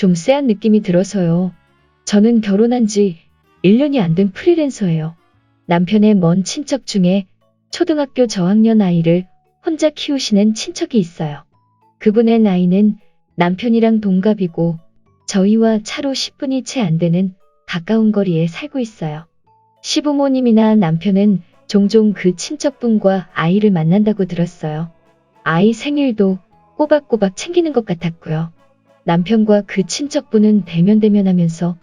좀 쎄한 느낌이 들어서요. 저는 결혼한 지 1년이 안 된 프리랜서예요. 남편의 먼 친척 중에 초등학교 저학년 아이를 혼자 키우시는 친척이 있어요. 그분의 나이는 남편이랑 동갑이고 저희와 차로 10분이 채 안 되는 가까운 거리에 살고 있어요. 시부모님이나 남편은 종종 그 친척분과 아이를 만난다고 들었어요. 아이 생일도 꼬박꼬박 챙기는 것 같았고요. 남편과 그 친척분은 대면대면하면서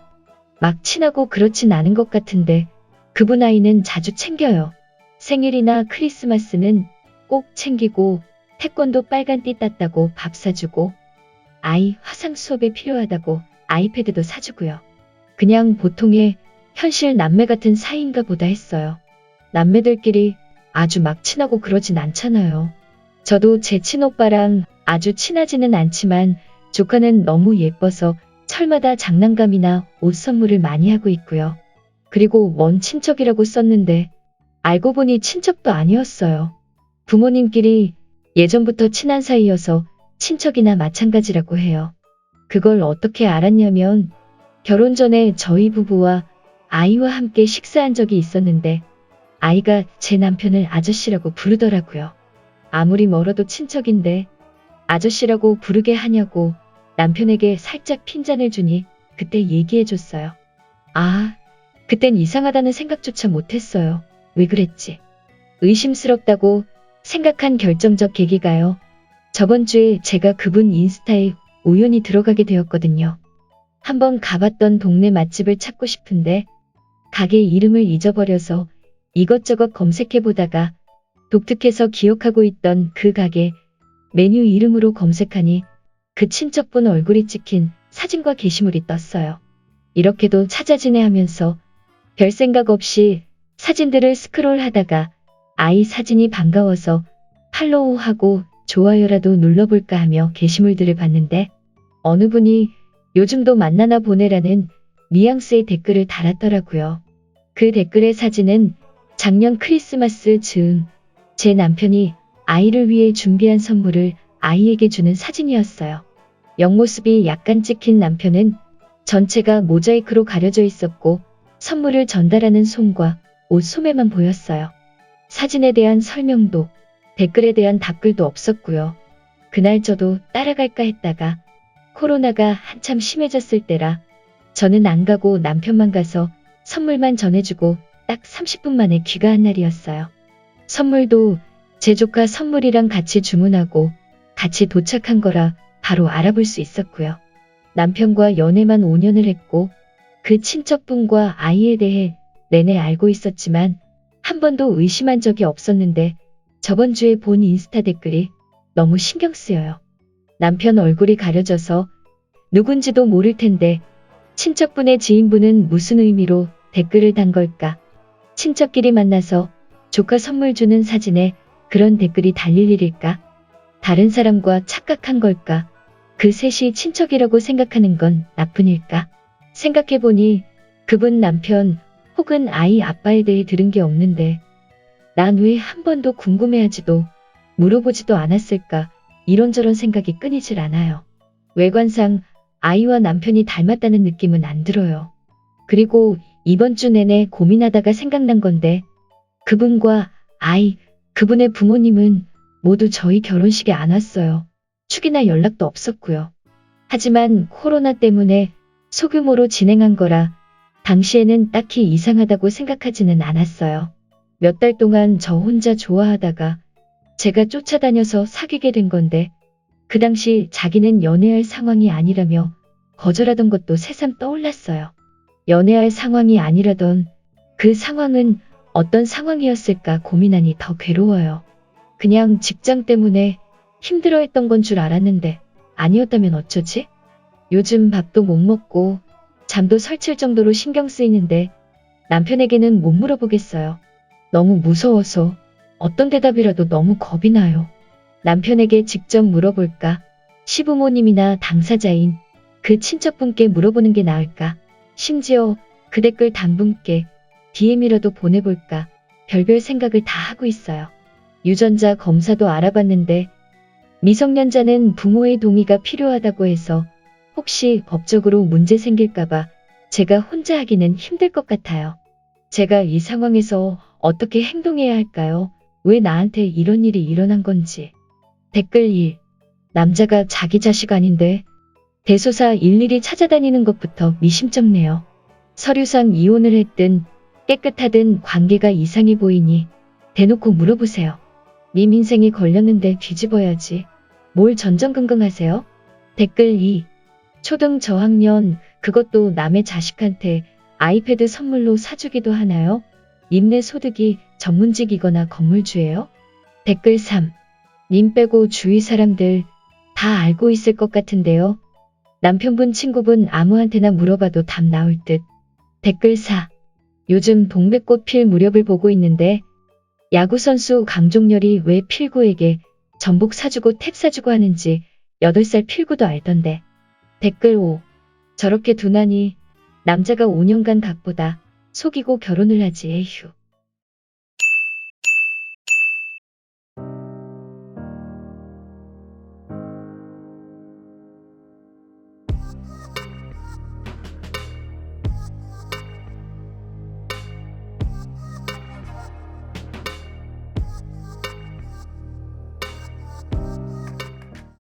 막 친하고 그렇진 않은 것 같은데 그분 아이는 자주 챙겨요. 생일이나 크리스마스는 꼭 챙기고 태권도 빨간띠 땄다고 밥 사주고 아이 화상 수업에 필요하다고 아이패드도 사주고요. 그냥 보통의 현실 남매 같은 사이인가 보다 했어요. 남매들끼리 아주 막 친하고 그러진 않잖아요. 저도 제 친오빠랑 아주 친하지는 않지만 조카는 너무 예뻐서 철마다 장난감이나 옷 선물을 많이 하고 있고요. 그리고 먼 친척이라고 썼는데 알고 보니 친척도 아니었어요. 부모님끼리 예전부터 친한 사이여서 친척이나 마찬가지라고 해요. 그걸 어떻게 알았냐면 결혼 전에 저희 부부와 아이와 함께 식사한 적이 있었는데 아이가 제 남편을 아저씨라고 부르더라고요. 아무리 멀어도 친척인데 아저씨라고 부르게 하냐고 남편에게 살짝 핀잔을 주니 그때 얘기해 줬어요. 아, 그땐 이상하다는 생각조차 못했어요. 왜 그랬지? 의심스럽다고 생각한 결정적 계기가요. 저번 주에 제가 그분 인스타에 우연히 들어가게 되었거든요. 한번 가봤던 동네 맛집을 찾고 싶은데 가게 이름을 잊어버려서 이것저것 검색해 보다가 독특해서 기억하고 있던 그 가게 메뉴 이름으로 검색하니 그 친척분 얼굴이 찍힌 사진과 게시물이 떴어요. 이렇게도 찾아지네 하면서 별 생각 없이 사진들을 스크롤 하다가 아이 사진이 반가워서 팔로우하고 좋아요라도 눌러볼까 하며 게시물들을 봤는데 어느 분이 요즘도 만나나 보내라는 뉘앙스의 댓글을 달았더라고요. 그 댓글의 사진은 작년 크리스마스 즈음 제 남편이 아이를 위해 준비한 선물을 아이에게 주는 사진이었어요. 옆모습이 약간 찍힌 남편은 전체가 모자이크로 가려져 있었고 선물을 전달하는 손과 옷 소매만 보였어요. 사진에 대한 설명도 댓글에 대한 답글도 없었고요. 그날 저도 따라갈까 했다가 코로나가 한참 심해졌을 때라 저는 안 가고 남편만 가서 선물만 전해주고 딱 30분 만에 귀가한 날이었어요. 선물도 제 조카 선물이랑 같이 주문하고 같이 도착한 거라 바로 알아볼 수 있었고요. 남편과 연애만 5년을 했고 그 친척분과 아이에 대해 내내 알고 있었지만 한 번도 의심한 적이 없었는데 저번 주에 본 인스타 댓글이 너무 신경 쓰여요. 남편 얼굴이 가려져서 누군지도 모를 텐데 친척분의 지인분은 무슨 의미로 댓글을 단 걸까? 친척끼리 만나서 조카 선물 주는 사진에 그런 댓글이 달릴 일일까? 다른 사람과 착각한 걸까? 그 셋이 친척이라고 생각하는 건 나쁜 일까? 생각해보니 그분 남편 혹은 아이 아빠에 대해 들은 게 없는데 난 왜 한 번도 궁금해하지도 물어보지도 않았을까 이런저런 생각이 끊이질 않아요. 외관상 아이와 남편이 닮았다는 느낌은 안 들어요. 그리고 이번 주 내내 고민하다가 생각난 건데 그분과 아이, 그분의 부모님은 모두 저희 결혼식에 안 왔어요. 축이나 연락도 없었고요. 하지만 코로나 때문에 소규모로 진행한 거라 당시에는 딱히 이상하다고 생각하지는 않았어요. 몇 달 동안 저 혼자 좋아하다가 제가 쫓아다녀서 사귀게 된 건데 그 당시 자기는 연애할 상황이 아니라며 거절하던 것도 새삼 떠올랐어요. 연애할 상황이 아니라던 그 상황은 어떤 상황이었을까 고민하니 더 괴로워요. 그냥 직장 때문에 힘들어했던 건 줄 알았는데 아니었다면 어쩌지? 요즘 밥도 못 먹고 잠도 설칠 정도로 신경 쓰이는데 남편에게는 못 물어보겠어요. 너무 무서워서 어떤 대답이라도 너무 겁이 나요. 남편에게 직접 물어볼까? 시부모님이나 당사자인 그 친척분께 물어보는 게 나을까? 심지어 그 댓글 단분께 DM이라도 보내볼까? 별별 생각을 다 하고 있어요. 유전자 검사도 알아봤는데 미성년자는 부모의 동의가 필요하다고 해서 혹시 법적으로 문제 생길까봐 제가 혼자 하기는 힘들 것 같아요. 제가 이 상황에서 어떻게 행동해야 할까요? 왜 나한테 이런 일이 일어난 건지. 댓글 1. 남자가 자기 자식 아닌데 대소사 일일이 찾아다니는 것부터 미심쩍네요. 서류상 이혼을 했든 깨끗하든 관계가 이상해 보이니 대놓고 물어보세요. 님 인생이 걸렸는데 뒤집어야지. 뭘 전전긍긍 하세요? 댓글 2. 초등 저학년 그것도 남의 자식한테 아이패드 선물로 사주기도 하나요? 님네 소득이 전문직이거나 건물주예요? 댓글 3. 님 빼고 주위 사람들 다 알고 있을 것 같은데요. 남편분 친구분 아무한테나 물어봐도 답 나올 듯. 댓글 4. 요즘 동백꽃 필 무렵을 보고 있는데 야구선수 강종렬이 왜 필구에게 전복 사주고 탭 사주고 하는지 8살 필구도 알던데. 댓글 5. 저렇게 두나니 남자가 5년간 각보다 속이고 결혼을 하지 에휴.